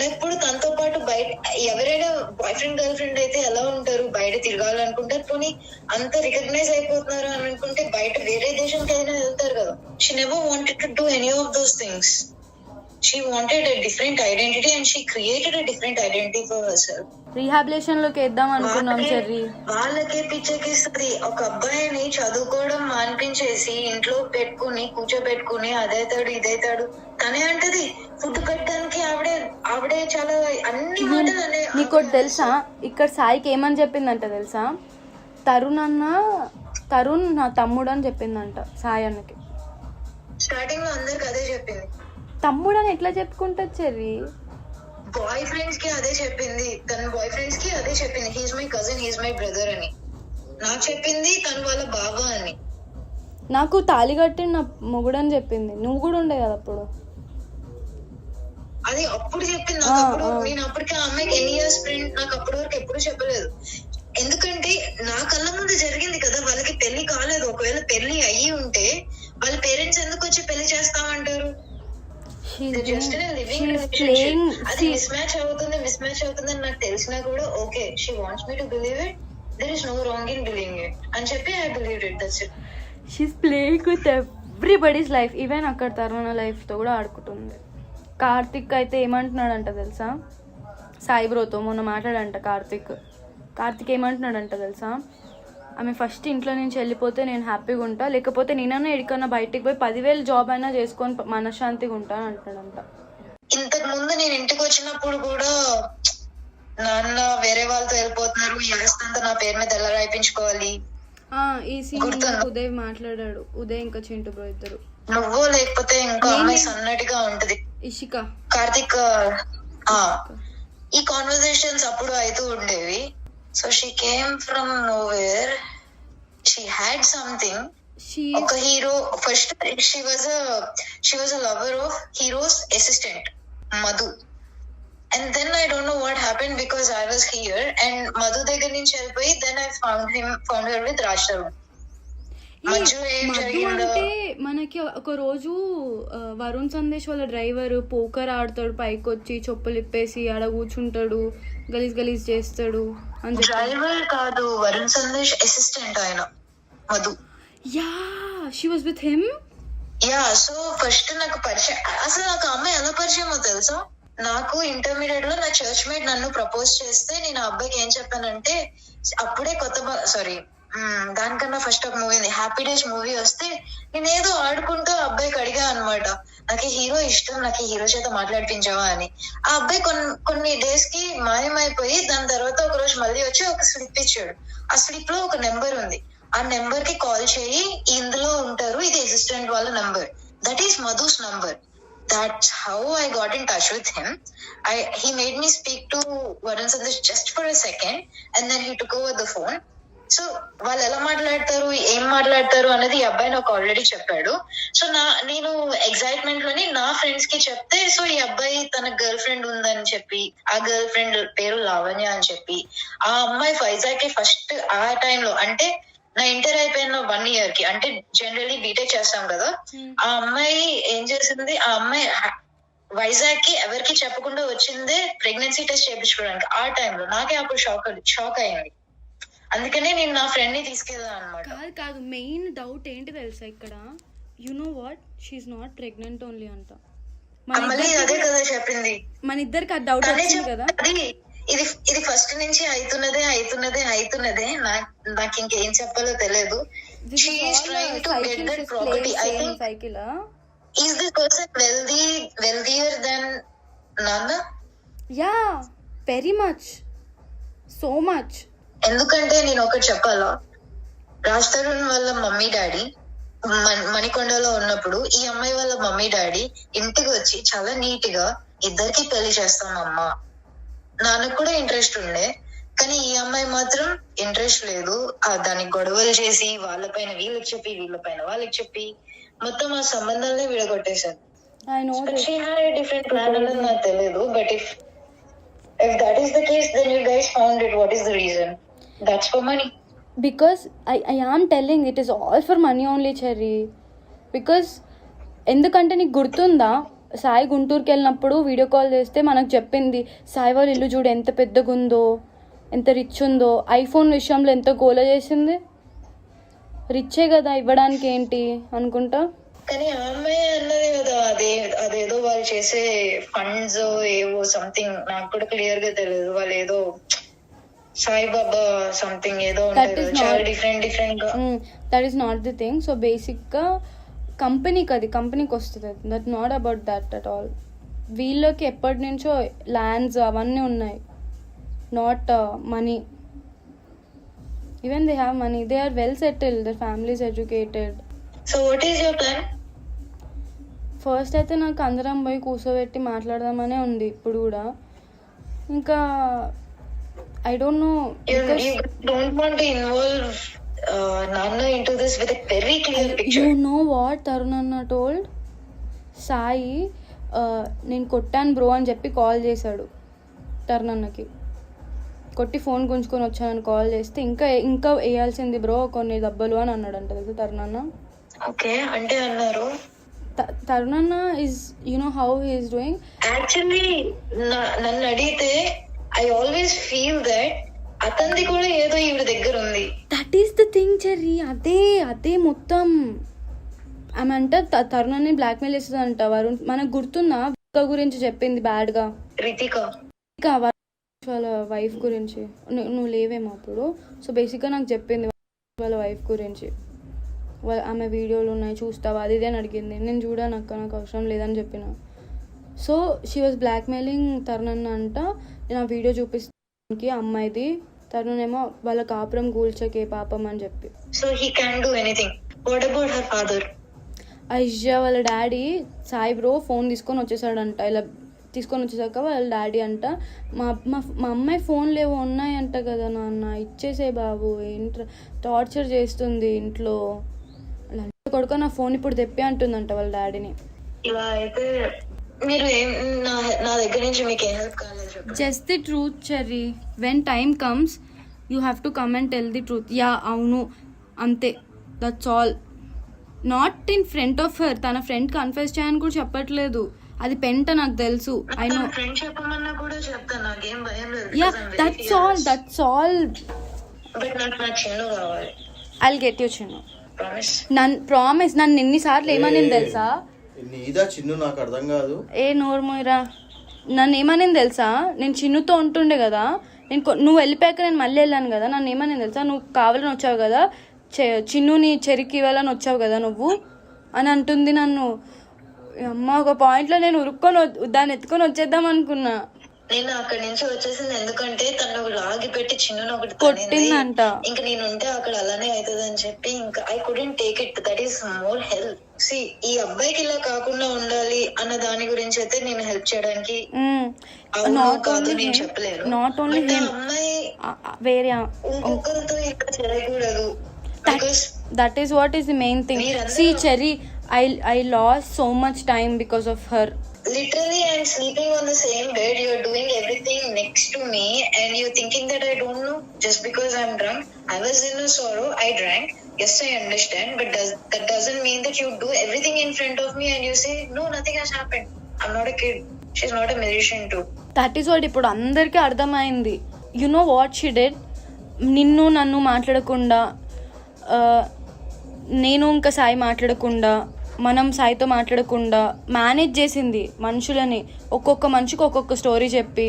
తను ఎప్పుడు తనతో పాటు బయట ఎవరైనా బాయ్ ఫ్రెండ్ గర్ల్ ఫ్రెండ్ అయితే ఎలా ఉంటారు? బయట తిరగాలనుకుంటారు పోనీ అంత రికగ్నైజ్ అయిపోతున్నారు అని అనుకుంటే బయట వేరే దేశంకి అయినా వెళ్తారు కదా. She never wanted to do any of those things she wanted a different identity and she created a different identity for her self రీహాబిలేషన్లోకి వేద్దాం అనుకున్నాం చెర్రీ. వాళ్ళకే పిచ్చెక్కిస్తుంది. ఒక అబ్బాయిని చదువుకోవడం మాన్పించేసి ఇంట్లో పెట్టుకుని కూర్చోబెట్టుకుని అదైతాడు ఇదైతాడు తనే అంటది ఫుడ్ పెట్టడానికి ఆవిడే ఆవిడే చాలా అన్ని మాటలు తెలుసా? ఇక్కడ సాయికి ఏమని చెప్పిందంట తెలుసా? తరుణ్ అన్న తరుణ్ నా తమ్ముడు అని చెప్పిందంట సాయి అన్నకి. స్టార్టింగ్లో అందరికి అదే చెప్పింది. తమ్ముడు అని ఎట్లా చెప్పుకుంటుంది చెర్రీ? బాయ్ ఫ్రెండ్స్కి అదే చెప్పింది తన బాయ్ ఫ్రెండ్స్కి అదే చెప్పింది. He's my cousin he's my brother అని. నాకు చెప్పింది తను వాళ్ళ బావ అని. నాకు తాళి కట్టిన నా మొగుడు అని చెప్పింది. నువ్వు కూడా ఉండే కదా అప్పుడు? అది అప్పుడు చెప్పింది నాకు అప్పుడు. నేను అప్పటికి ఆ అమ్మాయికి ఎన్ని ఇయర్స్ ఫ్రెండ్ నాకు అప్పటి వరకు ఎప్పుడు చెప్పలేదు. ఎందుకంటే నా కళ్ళ ముందు జరిగింది కదా వాళ్ళకి పెళ్ళి కాలేదు. ఒకవేళ పెళ్ళి అయ్యి ఉంటే వాళ్ళ పేరెంట్స్ ఎందుకు వచ్చి పెళ్ళి చేస్తామంటారు? జస్ట్ లివింగ్ ప్లేయింగ్ అది మిస్ మ్యాచ్ అవుతుంది మిస్ మ్యాచ్ అవుతుంది అని నాకు తెలిసినా కూడా okay she wants me to believe it there is no wrong in believing it అని చెప్పి I believe it that's it she's playing with everybody's life even అక్కడ తరుణ లైఫ్తో కూడా ఆడుకుంటుంది. కార్తిక్ అయితే ఏమంటున్నాడంట తెలుసా? సాయి బ్రోతో మొన్న మాట్లాడంట కార్తిక్. కార్తిక్ ఏమంటున్నాడంట తెలుసా? ఆమె ఫస్ట్ ఇంట్లో నుంచి వెళ్ళిపోతే నేను హ్యాపీగా ఉంటా లేకపోతే నేనన్నా ఎక్కడికన్నా బయటికి పోయి పదివేలు జాబ్ అయినా చేసుకొని మనశ్శాంతిగా ఉంటాను అంటున్నాడంట. ఇంతకు ముందు నేను ఇంటికి వచ్చినప్పుడు కూడా నాన్న వేరే వాళ్ళతో వెళ్ళిపోతున్నారు ఈ అంతా నా పేరు మీద ఎలా రాయించుకోవాలి? ఈ సీన్? ఉదయ్ మాట్లాడాడు ఉదయ్ ఇంకా చింటూ బ్రో ఇద్దరు. నువ్వు లేకపోతే ఇంకో అమ్మాయి సన్నటిగా ఉంటది. ఇషిక. కార్తిక్ ఆ ఈ కాన్వర్సేషన్స్ అప్పుడు అవుతూ ఉండేవి. So she came from nowhere she had something she ఒక hero first she was she was a lover of hero's assistant Madhu. And then I don't know what happen because I was here and Madhu దగ్గర నుంచి వెళ్ళిపోయి then I found him found her with Raj Tarun ఈ మధ్య ఏం మధు అంటే మనకి ఒక రోజు వరుణ్ సందేశ్ వాళ్ళ డ్రైవర్ పోకర్ ఆడతాడు పైకి వచ్చి చెప్పులు ఇప్పేసి ఆడ కూర్చుంటాడు గలీజ్ గలీజ్ చేస్తాడు అని డ్రైవర్ కాదు వరుణ్ సందేశ్ అసిస్టెంట్ ఆయన Madhu. Yeah she was with him yeah so first నాకు పరిచయం అసలు నాకు అమ్మాయి ఎలా పరిచయమో తెలుసా? నాకు ఇంటర్మీడియట్లో నా చర్చ్ మేట్ నన్ను ప్రపోజ్ చేస్తే నేను ఆ అబ్బాయికి ఏం చెప్పానంటే అప్పుడే కొత్త సారీ దానికన్నా ఫస్ట్ ఒక మూవీ ఉంది. హ్యాపీ డేస్ మూవీ వస్తే నేను ఏదో ఆడుకుంటూ ఆ అబ్బాయికి అడిగా అనమాట నాకు హీరో ఇష్టం నాకు హీరో చేత మాట్లాడిపించావా అని. ఆ అబ్బాయి కొన్ని కొన్ని డేస్కి మాయమైపోయి దాని తర్వాత ఒక రోజు మళ్ళీ వచ్చి ఒక స్లిప్ ఇచ్చాడు. ఆ స్లిప్లో ఒక నెంబర్ ఉంది. ఆ నెంబర్కి కాల్ చేయి ఇందులో ఉంటారు ఇది అసిస్టెంట్ వాళ్ళ number that is Madhu's number that's how I got in touch with him. I he made me speak to Varun Sandesh just for a second, and then he took over the phone. So వాళ్ళు ఎలా మాట్లాడతారు ఏం మాట్లాడతారు అనేది ఈ అబ్బాయి నాకు already చెప్పాడు. సో నా నేను ఎగ్జైట్మెంట్లోని నా ఫ్రెండ్స్కి చెప్తే సో ఈ అబ్బాయి తన గర్ల్ ఫ్రెండ్ ఉందని చెప్పి ఆ గర్ల్ ఫ్రెండ్ పేరు లావణ్య అని చెప్పి ఆ అమ్మాయి వైజాగ్కి ఫస్ట్ ఆ టైంలో అంటే నా ఇంటర్ అయిపోయిన వన్ ఇయర్కి అంటే జనరల్లీ బీటెక్ చేస్తాం కదా ఆ అమ్మాయి ఏం చేసింది ఆ అమ్మాయి వైజాగ్కి ఎవరికి చెప్పకుండా వచ్చిందే ప్రెగ్నెన్సీ టెస్ట్ చేయించుకోవడానికి ఆ టైంలో నాకే అప్పుడు షాక్ షాక్ అయింది. అందుకనే నేను నా ఫ్రెండ్ని అనమాట కాదు కాదు. మెయిన్ డౌట్ ఏంటి తెలుసా ఇక్కడ? You know what she's not pregnant only అంట. అదే కదా చెప్పింది. మన ఇద్దరికి ఆ డౌట్ వచ్చింది కదా? ఇది ఇది ఫస్ట్ నుంచి అవుతున్నదే అవుతున్నదే అవుతున్నదే నాకు ఇంకేం చెప్పాలో తెలియదు. Cycle is person wealthy wealthier then నాన్న yeah very much so much ఎందుకంటే నేను ఒకటి చెప్పాలా? రాజ్ తరుణ్ వాళ్ళ మమ్మీ డాడీ మణికొండలో ఉన్నప్పుడు ఈ అమ్మాయి వాళ్ళ మమ్మీ డాడీ ఇంటికి వచ్చి చాలా నీట్గా ఇద్దరికి పెళ్ళి చేస్తామమ్మా నాన్నకు కూడా ఇంట్రెస్ట్ ఉండే కానీ ఈ అమ్మాయి మాత్రం ఇంట్రెస్ట్ లేదు. ఆ దానికి గొడవలు చేసి వాళ్ళపైన వీళ్ళకి చెప్పి వీళ్ళపైన వాళ్ళకి చెప్పి మొత్తం ఆ సంబంధాలనే విడగొట్టేశారు. డిఫరెంట్ ప్లాన్ అనేది నాకు తెలియదు but if if that is the case then you guys found it what is the reason that's for money because I I am telling it is all for money only Cherry because ఎందుకంటే నీకు గుర్తుందా? సాయి గుంటూరుకి వెళ్ళినప్పుడు video call చేస్తే మనకు చెప్పింది సాయి వాళ్ళ ఇల్లు చూడు ఎంత పెద్దగా ఉందో ఎంత రిచ్ ఉందో ఐఫోన్ విషయంలో ఎంత గోల చేసింది? రిచ్చే కదా ఇవ్వడానికి ఏంటి? అనుకుంటా. కానీ ఆ అమ్మాయి అన్నది కదా అదే అదేదో వాళ్ళు చేసే ఫండ్స్ ఏవో సంథింగ్ నాకు కూడా క్లియర్గా తెలియదు. వాళ్ళు ఏదో సాయిబాబా సంథింగ్ ఏదో డిఫరెంట్ డిఫరెంట్గా that is not the thing so బేసిక్గా కంపెనీకి అది కంపెనీకి వస్తుంది. That not about that at all వీళ్ళకి ఎప్పటి నుంచో ల్యాండ్స్ అవన్నీ ఉన్నాయి. Not money even they have money they are well settle their families educated so what is your plan first అయితే నాకు అందరం పోయి కూర్చోబెట్టి మాట్లాడదామనే ఉంది. ఇప్పుడు కూడా. ఇంకా I don't know Nana into this with a very clear you picture. Know what Tarun అన్న టోల్డ్ సాయి నేను కొట్టాను బ్రో అని చెప్పి కాల్ చేశాడు తరుణ్ అన్నకి కొట్టి ఫోన్ గుంజుకొని వచ్చానని కాల్ చేస్తే ఇంకా ఇంకా వేయాల్సింది బ్రో కొన్ని దెబ్బలు అని అన్నాడంట తెలుసు తరుణ్ అన్న ఓకే అంటే అన్నారు. తరుణ్ అన్న is you know how he's doing actually నన్ను అడిగితే ఐ ఆల్వేస్ ఫీల్ దట్ అతనిది కూడా ఏదో ఈవిడ దగ్గర ఉంది. That is the thing Cherry అదే అదే మొత్తం. ఆమె అంట తరుణాన్ని బ్లాక్మెయిల్ చేస్తుందంట. వరుణ్ మనకు గుర్తుందా? విక్క గురించి చెప్పింది బ్యాడ్గా రితిక. ఇంకా వరుణ్ వాళ్ళ వైఫ్ గురించి. నువ్వు లేవేమో అప్పుడు. సో బేసిక్గా నాకు చెప్పింది వాళ్ళ వైఫ్ గురించి. ఆమె వీడియోలు ఉన్నాయి చూస్తావా? అది ఇది అని అడిగింది. నేను చూడాను అక్క నాకు అవసరం లేదని చెప్పిన. So she was blackmailing Tarun అంట. నా వీడియో చూపిస్తానికి అమ్మాయిది. తరుణేమో వాళ్ళ కాపురం కూల్చకే పాపం అని చెప్పి. So he can do anything what about her father Aisha వాళ్ళ డాడీ సాయి బ్రో ఫోన్ తీసుకొని వచ్చేసాడంట. ఇలా తీసుకొని వచ్చేసాక వాళ్ళ డాడీ అంట మా మా మా అమ్మాయి ఫోన్లు ఏవో ఉన్నాయంట కదా నాన్న. ఇచ్చేసే బాబు. ఏంట్రా టార్చర్ చేస్తుంది ఇంట్లో. కొడుకు నా ఫోన్ ఇప్పుడు తెప్పి అంటుందంట వాళ్ళ డాడీని. ఇలా అయితే మీరు ఏం నా నా దగ్గర నుంచి మీకు ఏం హెల్ప్ కాలేదు just the truth Cherry when time comes you have to come and tell the truth yeah అవును. అంతే. That's all not in front of her తన ఫ్రెండ్ కన్ఫెస్ చేయని కూడా చెప్పట్లేదు. అది పెంట నాకు తెలుసు. ఐ నో ఫ్రెండ్ చెప్పమన్నా కూడా చెప్తాను. నాకేం భయం లేదు yeah that's all that's all I'll get you Chinnu promise none promise నన్ను ఎన్నిసార్లు ఏమనింది తెలుసా? నీదా చిన్ను నాకు అర్థం కాదు. ఏ నోర్మోయిరా నన్ను ఏమనేది తెలుసా? నేను చిన్నుతో ఉంటుండే కదా. నేను కొ- నువ్వు వెళ్ళిపోయాక నేను మళ్ళీ వెళ్ళాను కదా. నన్ను ఏమనింది తెలుసా? నువ్వు కావాలని వచ్చావు కదా. చిన్నుని చెరికి ఇవ్వాలని వచ్చావు కదా నువ్వు? అని అంటుంది నన్ను. అమ్మ ఒక పాయింట్లో నేను ఉరుక్కొని దాన్ని ఎత్తుకొని వచ్చేద్దాం అనుకున్నా. నేను అక్కడి నుంచి వచ్చేసింది ఎందుకంటే తను రాగి పెట్టి చిన్నును ఒకటి కొట్టిందంట. ఇంకా నేను ఉంటే అక్కడ అలానే అవుతుంది అని చెప్పి ఇంకా I couldn't take it that is more help C ఈ అబ్బాయికి ఇలా కాకుండా ఉండాలి అన్న దాని గురించి అయితే నేను హెల్ప్ చేయడానికి నాట్ ఓన్లీ అమ్మాయి వేరే ఇంకొకరితో ఇలా చేయకూడదు that is what is the main thing see Cherry I I lost so much time because of her literally I'm sleeping on the same bed. You're doing everything next to me, and you're thinking that I don't know just because I'm drunk. I was in a sorrow. I drank. Yes, I understand, but does that doesn't mean that you do everything in front of me and you say no, nothing has happened. I'm not a kid. She's not a musician too. That is what ఇప్పుడు అందరికీ అర్థమైంది you know what she did నిన్ను నన్ను మాట్లాడకుండా నేను ఇంకా సాయి మాట్లాడకుండా మనం సాయితో మాట్లాడకుండా మేనేజ్ చేసింది మనుషులని ఒక్కొక్క మనిషికి ఒక్కొక్క స్టోరీ చెప్పి